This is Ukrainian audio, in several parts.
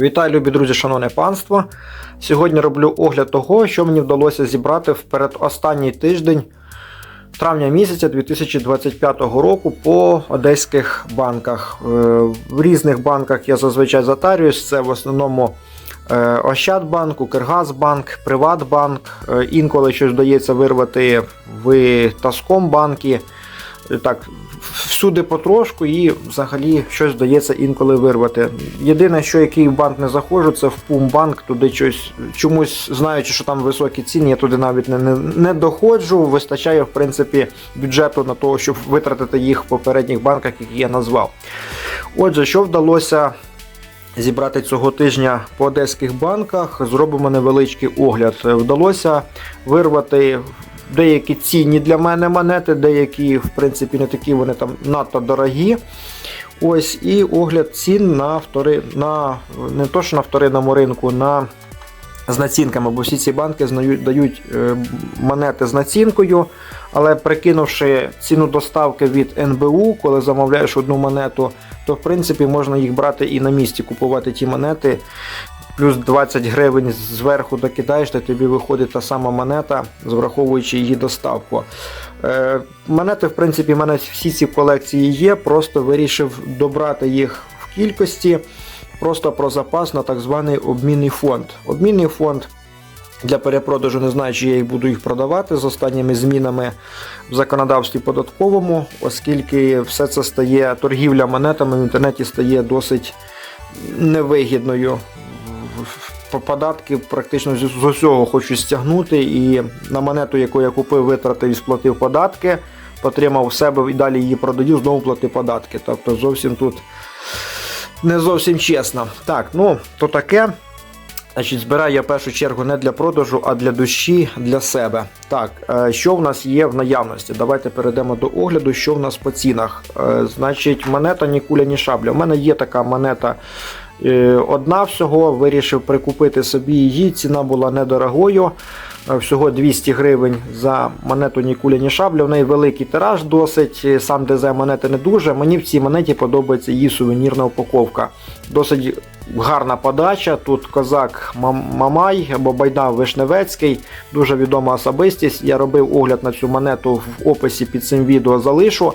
Вітаю, любі друзі, шановне панство. Сьогодні роблю огляд того, що мені вдалося зібрати в передостанній тиждень травня місяця 2025 року по одеських банках. Е, В різних банках я зазвичай затарююсь. Це в основному е, Ощадбанк, Укргазбанк, Приватбанк. Е, Інколи щось вдається вирвати в Таскомбанкі. Е, Так, всюди потрошку і взагалі щось вдається інколи вирвати. Єдине, що який банк не заходжу, це в Пумбанк, туди щось чомусь знаючи, що там високі ціни, я туди навіть не, не, не доходжу. Вистачає, в принципі, бюджету на того, щоб витратити їх в попередніх банках, які я назвав. Отже, що вдалося зібрати цього тижня по одеських банках, зробимо невеличкий огляд. Вдалося вирвати деякі цінні для мене монети, деякі, в принципі, не такі вони там надто дорогі. Ось і огляд цін на втори, на не то, що на вторинному ринку, на з націнками, бо всі ці банки дають е, монети з націнкою, але прикинувши ціну доставки від НБУ, коли замовляєш одну монету, то в принципі можна їх брати і на місці купувати ті монети. Плюс 20 гривень зверху докидаєш, то тобі виходить та сама монета, враховуючи її доставку. Е, монети, в принципі, в мене всі ці колекції є, просто вирішив добрати їх в кількості, просто про запас на так званий обмінний фонд. Обмінний фонд для перепродажу не знаю, чи я їх буду їх продавати з останніми змінами в законодавстві податковому, оскільки все це стає торгівля монетами в інтернеті стає досить невигідною. По податки практично з усього хочу стягнути, і на монету, яку я купив, витратив і сплатив податки, отримав в себе і далі її продаю, знову платив податки. Тобто зовсім тут не зовсім чесно. Так, ну то таке. Значить, збираю я в першу чергу не для продажу, а для душі, для себе. Так, е, що в нас є в наявності? Давайте перейдемо до огляду, що в нас по цінах. Е, Значить, монета ні куля, ні шабля. У мене є така монета одна всього. Вирішив прикупити собі її. Ціна була недорогою. Е, Всього 200 гривень за монету ні куля, ні шабля. В неї великий тираж досить. е, Сам дизайн монети не дуже. Мені в цій монеті подобається її сувенірна упаковка. Досить гарна подача. Тут козак Мамай або Байда Вишневецький, дуже відома особистість. Я робив огляд на цю монету в описі під цим відео залишу.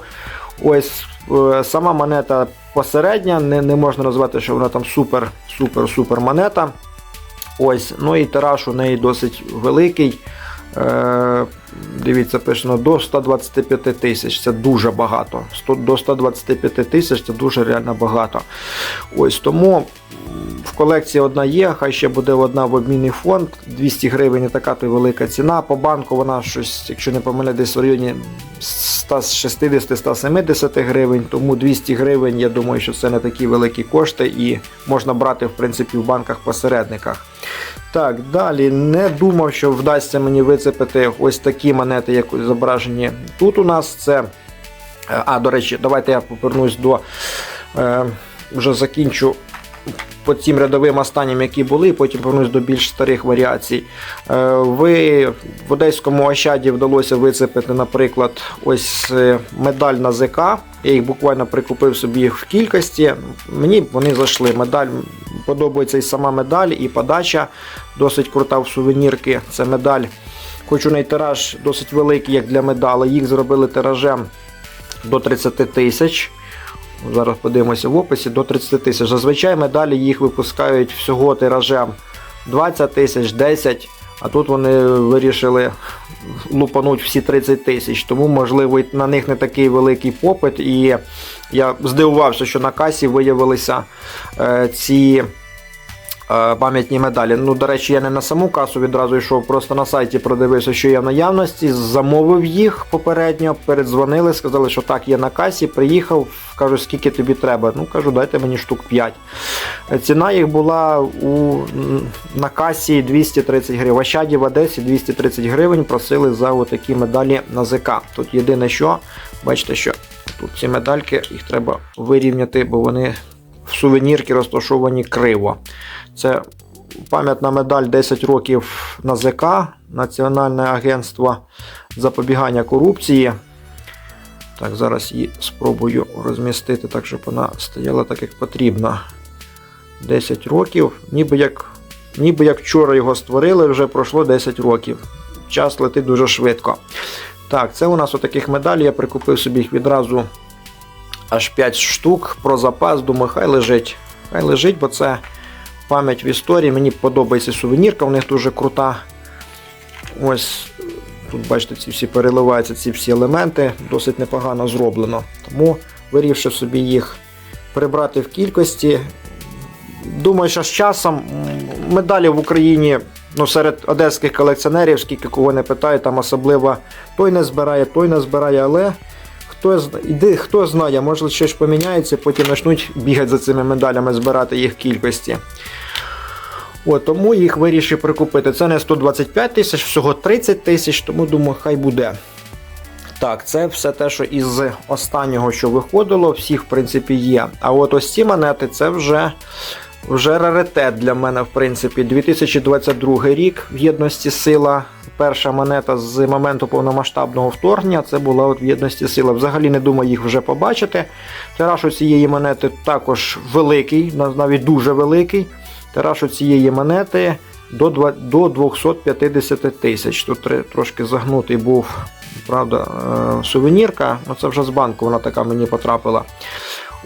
Ось е, сама монета посередня, не, не можна назвати, що вона там супер, супер, супер монета. Ось, ну і тираж у неї досить великий. Е, дивіться, пишено до 125 тисяч. Це дуже багато. 100, до 125 тисяч це дуже реально багато. Ось тому в колекції одна є, хай ще буде одна в обмінний фонд. 200 гривень не така то велика ціна. По банку вона щось, якщо не помиляю, десь в районі 160-170 гривень. Тому 200 гривень, я думаю, що це не такі великі кошти і можна брати в принципі в банках-посередниках. Так, далі не думав, що вдасться мені вицепити ось такі монети, як зображені тут у нас. Це. е, А, до речі, давайте я повернусь до. Е, вже закінчу по цим рядовим останнім, які були, потім повернусь до більш старих варіацій. Е, ви в одеському Ощаді вдалося вицепити, наприклад, ось е, медаль на ЗК. Я їх буквально прикупив собі в кількості. Мені вони зайшли. Медаль подобається і сама медаль, і подача досить крута в сувенірки. Це медаль. Хоч тираж досить великий, як для медалей. Їх зробили тиражем до 30 тисяч. Зараз подивимося в описі до 30 тисяч. Зазвичай медалі їх випускають всього тиражем 20 тисяч, 10, а тут вони вирішили лупануть всі 30 тисяч. Тому, можливо, на них не такий великий попит. І я здивувався, що на касі виявилися е, ці. Е, Пам'ятні медалі. Ну, до речі, я не на саму касу відразу йшов, просто на сайті продивився, що є в наявності, замовив їх попередньо, передзвонили, сказали, що так, є на касі, приїхав, кажу, скільки тобі треба. Ну, кажу, дайте мені штук 5. Ціна їх була у, на касі 230 гривень. В Ощаді в Одесі 230 гривень просили за отакі медалі на ЗК. Тут єдине що, бачите, що тут ці медальки, їх треба вирівняти, бо вони сувенірки розташовані криво. Це пам'ятна медаль 10 років на ЗК, Національне агентство запобігання корупції. Так, зараз її спробую розмістити так, щоб вона стояла так, як потрібно. 10 років. Ніби як, ніби як вчора його створили, вже пройшло 10 років. Час летить дуже швидко. Так, це у нас отаких медалей. Я прикупив собі їх відразу аж 5 штук про запас. Думаю, хай лежить. Хай лежить, бо це пам'ять в історії. Мені подобається сувенірка, в них дуже крута. Ось тут, бачите, ці всі переливаються, ці всі елементи, досить непогано зроблено. Тому вирішив собі їх прибрати в кількості. Думаю, що з часом медалі в Україні ну, серед одеських колекціонерів, скільки кого не питає, там особливо той не збирає, той не збирає, але хто, іди, хто знає, може щось поміняється, потім почнуть бігати за цими медалями, збирати їх кількості. От, тому їх вирішив прикупити. Це не 125 тисяч, всього 30 тисяч, тому думаю, хай буде. Так, це все те, що із останнього, що виходило, всіх, в принципі, є. А от ось ці монети це вже, вже раритет для мене, в принципі. 2022 рік в єдності сила. Перша монета з моменту повномасштабного вторгнення це була от в єдності сила. Взагалі не думаю їх вже побачити. Тираж у цієї монети також великий, навіть дуже великий. Тираж у цієї монети до, 250 тисяч. Тут трошки загнутий був, правда, е, сувенірка. Ну це вже з банку вона така мені потрапила.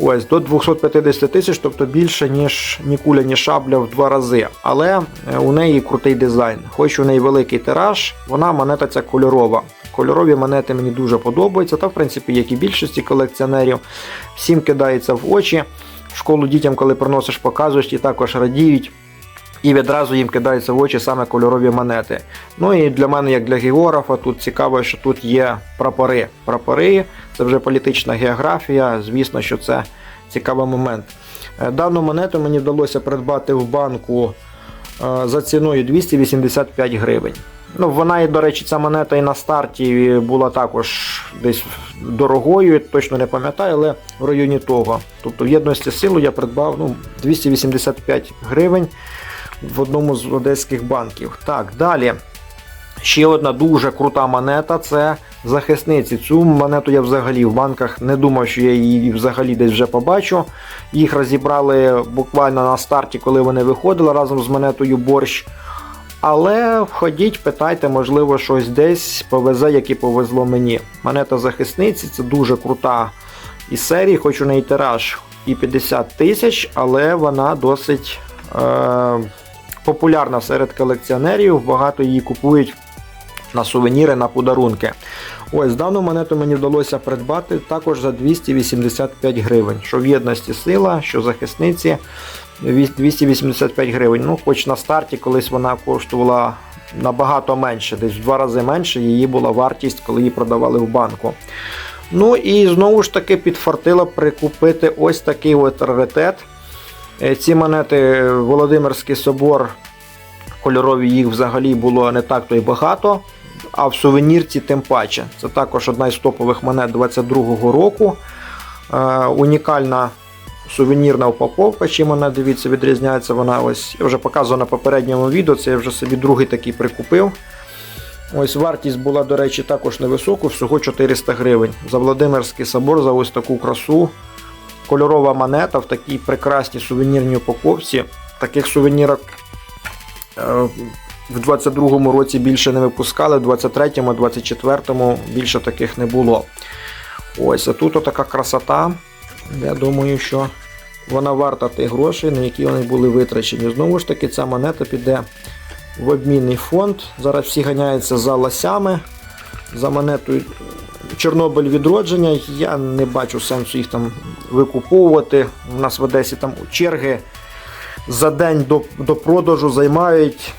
Ось до 250 тисяч, тобто більше, ніж ні куля, ні шабля в два рази. Але е, у неї крутий дизайн. Хоч у неї великий тираж, вона монета ця кольорова. Кольорові монети мені дуже подобаються, та в принципі, як і більшості колекціонерів, всім кидається в очі. В школу дітям, коли приносиш, показуєш, і також радіють. І відразу їм кидаються в очі саме кольорові монети. Ну і для мене, як для географа, тут цікаво, що тут є прапори. Прапори це вже політична географія. Звісно, що це цікавий момент. Е, Дану монету мені вдалося придбати в банку е, за ціною 285 гривень. Ну, вона, і, до речі, ця монета і на старті була також десь дорогою, точно не пам'ятаю, але в районі того. Тобто в єдності силу я придбав ну, 285 гривень в одному з одеських банків. Так, далі. Ще одна дуже крута монета це захисниці. Цю монету я взагалі в банках не думав, що я її взагалі десь вже побачу. Їх розібрали буквально на старті, коли вони виходили разом з монетою борщ. Але ходіть, питайте, можливо, щось десь повезе, як і повезло мені. Монета захисниці це дуже крута із серії, хоч у неї тираж і 50 тисяч, але вона досить е, популярна серед колекціонерів. Багато її купують на сувеніри, на подарунки. Ось дану монету мені вдалося придбати також за 285 гривень. Що в єдності сила, що захисниці 285 гривень. Ну, хоч на старті колись вона коштувала набагато менше, десь в два рази менше її була вартість, коли її продавали в банку. Ну і знову ж таки підфартило прикупити ось такий от раритет. Е, Ці монети Володимирський собор, кольорові їх взагалі було не так то й багато, а в сувенірці тим паче. Це також одна із топових монет 22-го року. Е, унікальна сувенірна упаковка, чим вона, дивіться, відрізняється. Вона ось я вже показував на попередньому відео, це я вже собі другий такий прикупив. Ось вартість була, до речі, також невисоку, всього 400 гривень. За Володимирський собор, за ось таку красу. Кольорова монета в такій прекрасній сувенірній упаковці. Таких сувенірок е, в 22-му році більше не випускали, в 23-му, 24-му більше таких не було. Ось, а тут така красота. Я думаю, що вона варта тих грошей, на які вони були витрачені. Знову ж таки, ця монета піде в обмінний фонд. Зараз всі ганяються за лосями, за монетою Чорнобиль відродження. Я не бачу сенсу їх там викуповувати. У нас в Одесі там черги за день до, до продажу займають.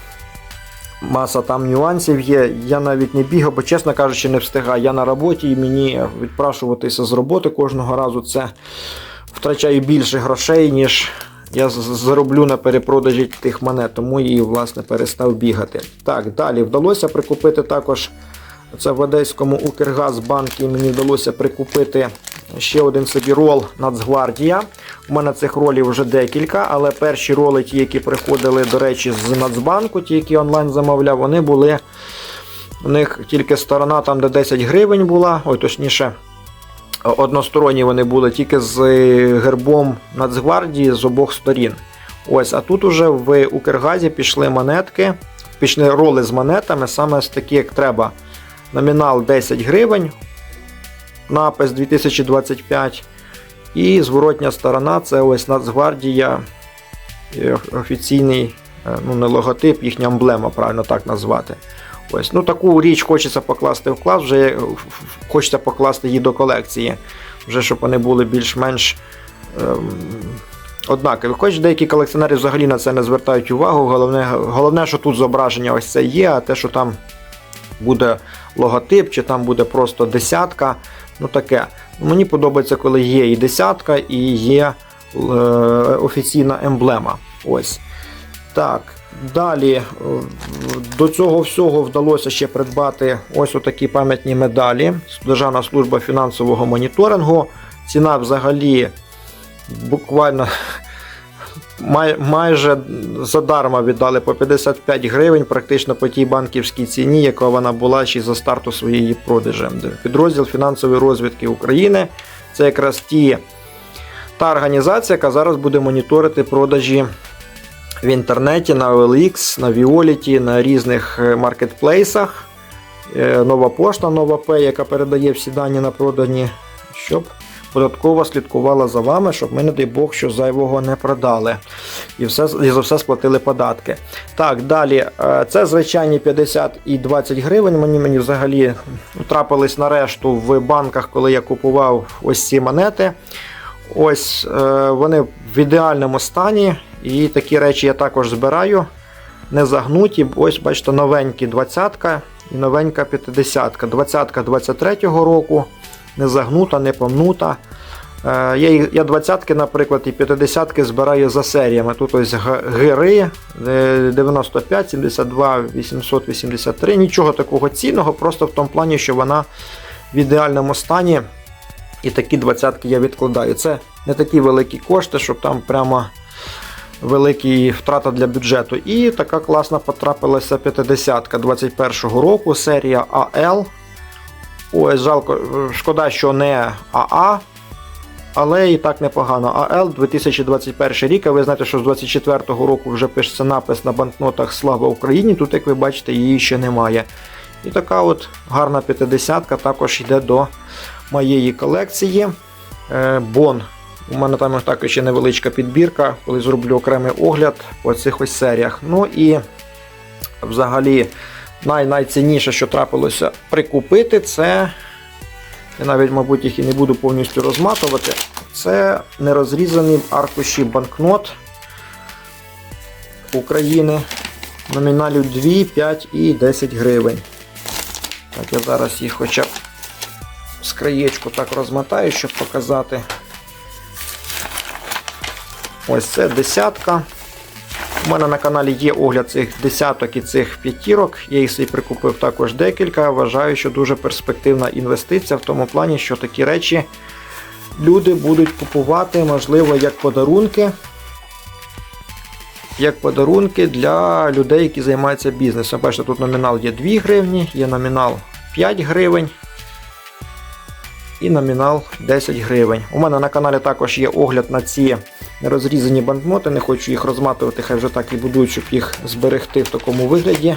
Маса там нюансів є. Я навіть не бігав, бо, чесно кажучи, не встигаю. Я на роботі і мені відпрашуватися з роботи кожного разу це втрачаю більше грошей, ніж я зароблю на перепродажі тих монет, тому і власне перестав бігати. Так, далі вдалося прикупити також. Це в Одеському Укргазбанкі мені вдалося прикупити ще один собі рол Нацгвардія. У мене цих ролів вже декілька, але перші роли, ті, які приходили, до речі, з Нацбанку, ті, які онлайн замовляв, вони були. У них тільки сторона там, де 10 гривень була, ой, точніше, односторонні вони були тільки з гербом Нацгвардії з обох сторін. Ось, а тут уже в Укргазі пішли монетки, пішли роли з монетами, саме з такі, як треба. Номінал 10 гривень, напис 2025. І зворотня сторона це ось Нацгвардія, е, офіційний е, ну, не логотип, їхня емблема, правильно так назвати. Ось, ну Таку річ хочеться покласти в клас, вже е, хочеться покласти її до колекції, вже щоб вони були більш-менш ем, однакові. Хоч деякі колекціонери взагалі на це не звертають увагу. Головне, головне, що тут зображення ось це є, а те, що там буде логотип, чи там буде просто десятка. Ну таке. Мені подобається, коли є і десятка, і є е, офіційна емблема. Ось. Так. Далі е, до цього всього вдалося ще придбати ось отакі пам'ятні медалі. Державна служба фінансового моніторингу. Ціна взагалі буквально май, майже задарма віддали по 55 гривень, практично по тій банківській ціні, яка вона була ще за старту своєї продажі. Підрозділ фінансової розвідки України. Це якраз ті, та організація, яка зараз буде моніторити продажі в інтернеті на OLX, на Violet, на різних е, маркетплейсах. Е, Нова пошта, нова П, яка передає всі дані на продані, щоб податкова слідкувала за вами, щоб ми, не дай Бог, що зайвого не продали. І все, і за все сплатили податки. Так, далі. е, Це звичайні 50 і 20 гривень. Мені мені взагалі трапились на решту в банках, коли я купував ось ці монети. Ось е, вони в ідеальному стані. І такі речі я також збираю. Не загнуті. Ось, бачите, новенькі 20-ка і новенька 50-ка. 20-ка 23-го року. Не загнута, не помнута. Е, Я, 20-ки, наприклад, і 50-ки збираю за серіями. Тут ось гири е, 95, 72, 883. Нічого такого цінного, просто в тому плані, що вона в ідеальному стані. І такі 20-ки я відкладаю. Це не такі великі кошти, щоб там прямо великі втрата для бюджету. І така класна потрапилася 50-ка 21-го року, серія АЛ. Ось, жалко, шкода, що не АА, але і так непогано. АЛ 2021 рік, а ви знаєте, що з 24-го року вже пишеться напис на банкнотах Слава Україні. Тут, як ви бачите, її ще немає. І така от гарна 50-ка також йде до моєї колекції. Е, Бон. У мене там також ще невеличка підбірка, коли зроблю окремий огляд по цих ось серіях. Ну і взагалі най найцінніше, що трапилося прикупити, це. Я навіть, мабуть, їх і не буду повністю розматувати. Це нерозрізані в аркуші банкнот України номіналів 2, 5 і 10 гривень. Так, я зараз їх хоча б з краєчку так розмотаю, щоб показати. Ось це десятка. У мене на каналі є огляд цих десяток і цих п'ятірок. Я їх собі прикупив також декілька. Вважаю, що дуже перспективна інвестиція в тому плані, що такі речі люди будуть купувати, можливо, як подарунки. Як подарунки для людей, які займаються бізнесом. Бачите, тут номінал є 2 гривні, є номінал 5 гривень і номінал 10 гривень. У мене на каналі також є огляд на ці розрізані банкноти. Не хочу їх розматувати, хай вже так і будуть, щоб їх зберегти в такому вигляді,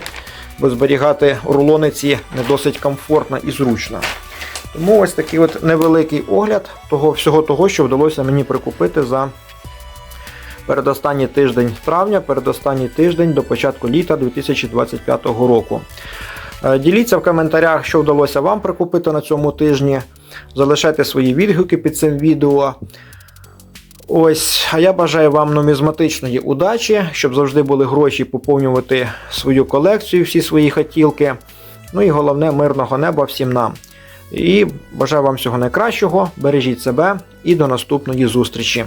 бо зберігати рулони ці не досить комфортно і зручно. Тому ось такий от невеликий огляд того всього того, що вдалося мені прикупити за передостанній тиждень травня, передостанній тиждень до початку літа 2025 року. Е, Діліться в коментарях, що вдалося вам прикупити на цьому тижні. Залишайте свої відгуки під цим відео. Ось, а я бажаю вам нумізматичної удачі, щоб завжди були гроші поповнювати свою колекцію, всі свої хотілки. Ну і головне, мирного неба всім нам. І бажаю вам всього найкращого, бережіть себе і до наступної зустрічі.